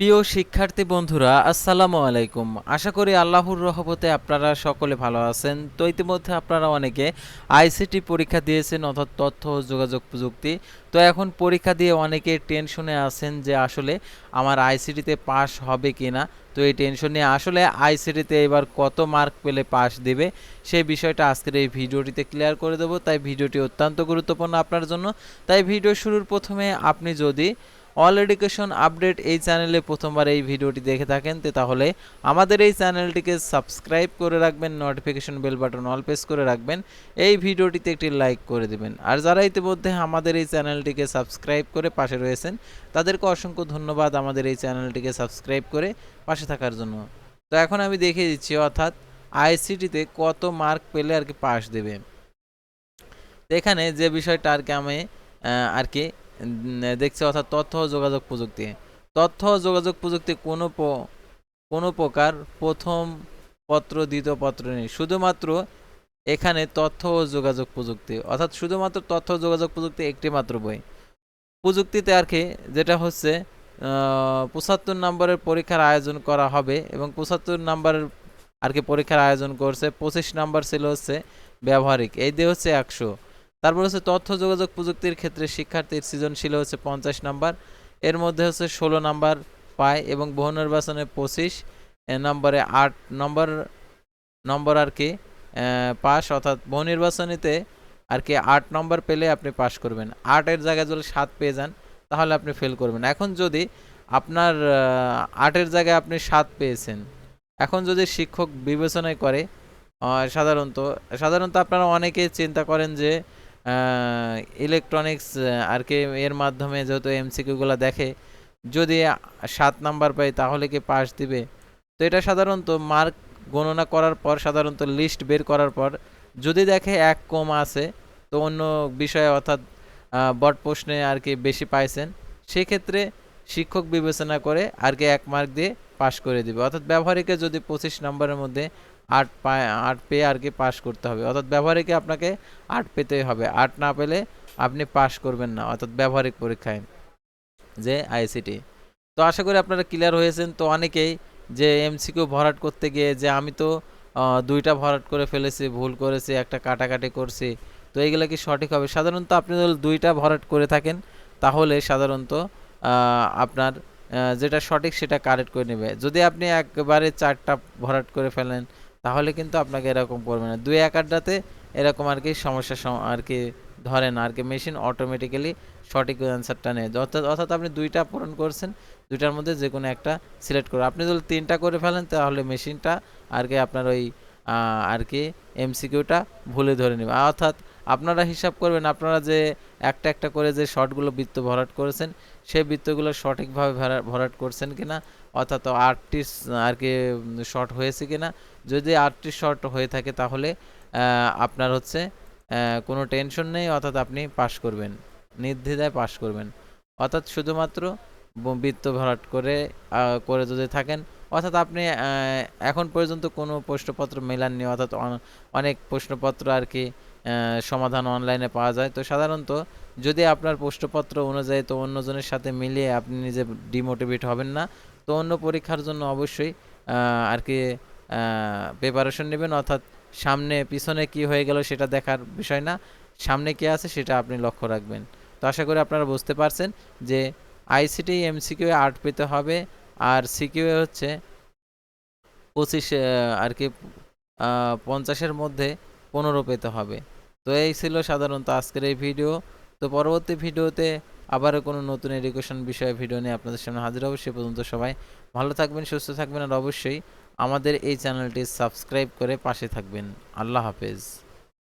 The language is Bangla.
প্রিয় শিক্ষার্থী বন্ধুরা, আসসালামু আলাইকুম। আশা করি আল্লাহর রহমতে আপনারা সকলে ভালো আছেন। তো ইতিমধ্যে আপনারা অনেকে আইসিটি পরীক্ষা দিয়েছেন, অর্থাৎ তথ্য ও যোগাযোগ প্রযুক্তি। তো এখন পরীক্ষা দিয়ে অনেকে টেনশনে আছেন যে আসলে আমার আইসিটিতে পাস হবে কি না তো এই টেনশন নিয়ে আসলে আইসিটিতে এবার কত মার্ক পেলে পাস দিবে, সেই বিষয়টা আজকের এই ভিডিওটিতে ক্লিয়ার করে দেবো। তাই ভিডিওটি অত্যন্ত গুরুত্বপূর্ণ আপনার জন্য। তাই ভিডিও শুরুর প্রথমে আপনি যদি অল এডুকেশন আপডেট এই চ্যানেলে প্রথমবার এই ভিডিওটি দেখে থাকেন, তো তাহলে আমাদের এই চ্যানেলটিকে সাবস্ক্রাইব করে রাখবেন notification bell button all press করে রাখবেন, এই ভিডিওটিতে একটি লাইক করে দেবেন। আর যারা ইতিমধ্যে আমাদের এই চ্যানেলটিকে সাবস্ক্রাইব করে পাশে রয়েছেন, তাদেরকে অসংখ্য ধন্যবাদ আমাদের এই চ্যানেলটিকে সাবস্ক্রাইব করে পাশে থাকার জন্য। তো এখন আমি দেখিয়ে দিচ্ছি, অর্থাৎ আইসিটিতে কত মার্ক পেলে আর কি পাস দেবে। এখানে যে বিষয়টা আর কি আমি আর কি দেখছি অর্থাৎ তথ্য ও যোগাযোগ প্রযুক্তি। তথ্য ও যোগাযোগ প্রযুক্তি কোনো কোনো প্রকার প্রথম পত্র, দ্বিতীয় পত্র নেই। শুধুমাত্র এখানে তথ্য ও যোগাযোগ প্রযুক্তি। অর্থাৎ শুধুমাত্র তথ্য যোগাযোগ প্রযুক্তি একটি মাত্র বই। প্রযুক্তিতে আর কি যেটা হচ্ছে পঁচাত্তর নম্বরের পরীক্ষার আয়োজন করা হবে এবং পঁচাত্তর নম্বরের আর কি পরীক্ষার আয়োজন করছে। পঁচিশ নাম্বার ছিল হচ্ছে ব্যবহারিক। এই দিয়ে হচ্ছে একশো। তারপর হচ্ছে তথ্য যোগাযোগ প্রযুক্তির ক্ষেত্রে শিক্ষার্থীর সৃজনশীল হচ্ছে পঞ্চাশ নাম্বার। এর মধ্যে হচ্ছে ষোলো নাম্বার পায় এবং বহু নির্বাচনে পঁচিশ নম্বরে আট নম্বর নম্বর আর কি পাস। অর্থাৎ বহু নির্বাচনীতে আর কি আট নম্বর পেলে আপনি পাস করবেন। আটের জায়গায় যদি সাত পেয়ে যান, তাহলে আপনি ফেল করবেন। এখন যদি আপনার আটের জায়গায় আপনি সাত পেয়েছেন, এখন যদি শিক্ষক বিবেচনায় করে সাধারণত সাধারণত আপনারা অনেকে চিন্তা করেন যে ইলেকট্রনিক্স আর কি এর মাধ্যমে যেহেতু এমসিকিউগুলো দেখে, যদি সাত নাম্বার পাই তাহলে কি পাস দিবে? তো এটা সাধারণত মার্ক গণনা করার পর, সাধারণত লিস্ট বের করার পর, যদি দেখে এক কম আছে, তো অন্য বিষয়ে অর্থাৎ বট প্রশ্নে আর কি বেশি পাইছেন, সেক্ষেত্রে শিক্ষক বিবেচনা করে আর কি এক মার্ক দিয়ে পাস করে দিবে। অর্থাৎ ব্যবহারিকে যদি পঁচিশ নম্বরের মধ্যে আট পায়, আট পেয়ে আর কি পাস করতে হবে। অর্থাৎ ব্যবহারিকে আপনাকে আট পেতেই হবে। আট না পেলে আপনি পাস করবেন না, অর্থাৎ ব্যবহারিক পরীক্ষায় যে আইসিটি তো আশা করি আপনারা ক্লিয়ার হয়েছেন। তো অনেকেই যে এমসিকিউ ভরাট করতে গিয়ে যে আমি তো দুইটা ভরাট করে ফেলেছি, ভুল করেছি, একটা কাটাকাটি করছি, তো এইগুলো কি সঠিক হবে? সাধারণত আপনি যদি দুইটা ভরাট করে থাকেন, তাহলে সাধারণত আপনার যেটা সঠিক সেটা কারেক্ট করে নেবে। যদি আপনি একবারে চারটা ভরাট করে ফেলেন তাহলে কিন্তু আপনাকে এরকম করবে না। দুই এক আড্ডাতে এরকম আর কি সমস্যা সম- আর কি ধরে না। আর কি মেশিন অটোমেটিক্যালি সঠিক অ্যান্সারটা নেয়। অর্থাৎ অর্থাৎ আপনি দুইটা পূরণ করছেন, দুইটার মধ্যে যে কোনো একটা সিলেক্ট করুন। আপনি যদি তিনটা করে ফেলেন, তাহলে মেশিনটা আর কি আপনার ওই আর কি এমসিকিউটা ভুলে ধরে নেবে। অর্থাৎ আপনারা হিসাব করবেন, আপনারা যে একটা একটা করে যে শর্টগুলো বৃত্ত ভরাট করেছেন, সেই বৃত্তগুলো সঠিকভাবে ভরা- ভরাট করছেন কিনা অর্থাৎ আটটি আর কি শর্ট হয়েছে কিনা, যদি আটটি শর্ট হয়ে থাকে তাহলে আপনার হচ্ছে কোনো টেনশন নেই, অর্থাৎ আপনি পাস করবেন, নির্দ্বিধায় পাস করবেন। অর্থাৎ শুধুমাত্র বৃত্ত ভরাট করে করে যদি থাকেন, অর্থাৎ আপনি এখন পর্যন্ত কোনো প্রশ্নপত্র মেলাননি, অর্থাৎ অনেক প্রশ্নপত্র আর কি সমাধান অনলাইনে পাওয়া যায়। তো সাধারণত যদি আপনার প্রশ্নপত্র অনুযায়ী তো অন্যজনের সাথে মিলিয়ে আপনি নিজে ডিমোটিভেট হবেন না তো অন্য পরীক্ষার জন্য অবশ্যই আর কি প্রিপারেশন নেবেন। অর্থাৎ সামনে, পিছনে কি হয়ে গেল সেটা দেখার বিষয় না। সামনে কি আছে সেটা আপনি লক্ষ্য রাখবেন। তো আশা করি আপনারা বুঝতে পারছেন যে আইসিটি এমসিকিউ আট পেতে হবে। আর সিকিউ হচ্ছে পঁচিশ আর কি পঞ্চাশের মধ্যে পনেরো পেতে হবে। তো এই ছিল সাধারণত আজকের এই ভিডিও। তো পরবর্তী ভিডিওতে আবারও কোনো নতুন এডুকেশন বিষয়ে ভিডিও নিয়ে আপনাদের সামনে হাজির হব, সে পর্যন্ত সবাই ভালো থাকবেন, সুস্থ থাকবেন, আর অবশ্যই আমাদের এই চ্যানেলটি সাবস্ক্রাইব করে পাশে থাকবেন। আল্লাহ হাফেজ।